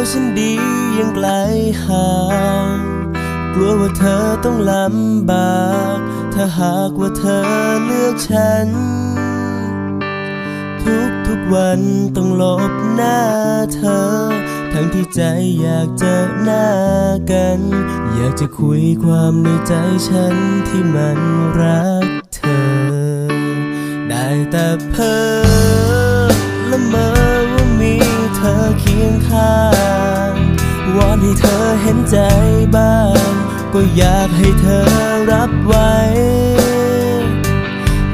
งรู้ตัวฉันดียังไกลห่างกลัวว่าเธอต้องลำบาก ถ้าหากว่าเธอเลือกฉัน ทุกทุกวันต้องลบหน้าเธอ ทั้งที่ใจอยากเจอหน้ากัน อยากจะคุยความในใจฉันที่มันรัก ก็อยากให้เธอรับไว้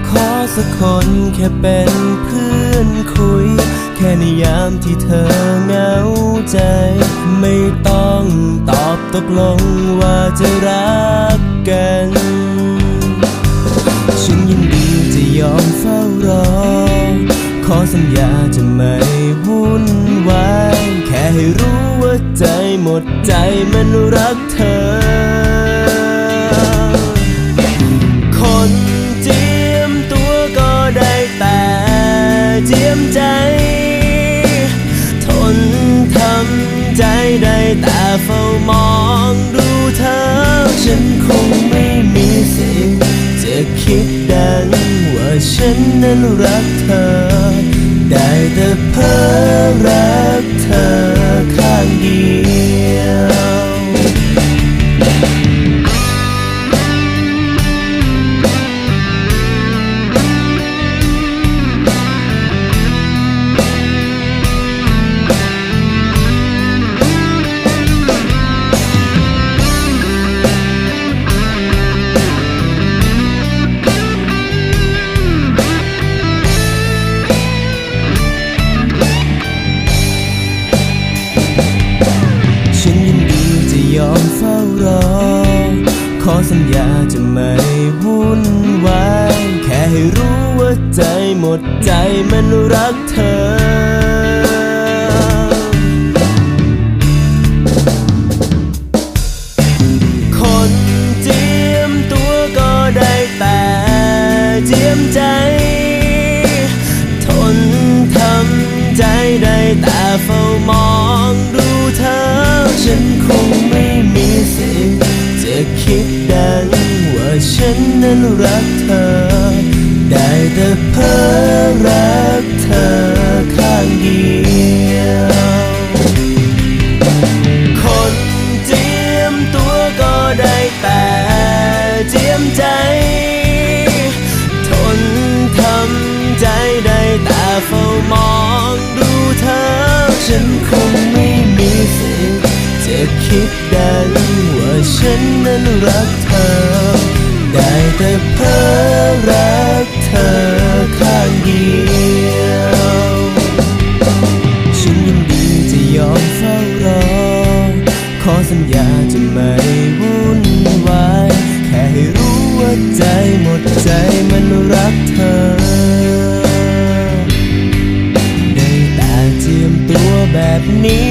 ขอสักคนแค่เป็นเพื่อนคุย แค่ในยามที่เธอเหงาใจ ไม่ต้องตอบตกลงว่าจะรักกัน ฉันยินดีจะยอมเฝ้ารอ ขอสัญญาจะไม่วุ่นวาย แค่ให้รู้ว่าใจหมดใจมันรักเธอ เจียมใจ ทนทำใจได้แต่เฝ้ามองดูเธอ ฉันคงไม่มีสิทธิ์จะคิดดังว่าฉันนั้นรักเธอ ได้แต่เพ้อรักเธอข้างเดียว รอ ขอสัญญาจะไม่วุ่นวายแค่ให้รู้ว่าใจหมดใจมันรักเธอคนเจียมตัวก็ได้แต่เจียมใจ ทนทำใจได้แต่เฝ้ามองดูเธอ ฉันคง ฉันนั้นรักเธอ ได้แต่เพ้อรักเธอข้างเดียวคนเจียมตัวก็ได้แต่เจียมใจ ทนทำใจได้แต่เฝ้ามองดูเธอ ฉันคงไม่มีสิทธิ์จะคิดดังว่าฉันนั้นรักเธอ ได้แต่เพ้อรักเธอข้างเดียวฉันยินดีจะยอมเฝ้ารอ ขอสัญญาจะไม่วุ่นวายแค่ให้รู้ว่าใจหมดใจมันรักเธอ ได้แต่เจียมตัวแบบนี้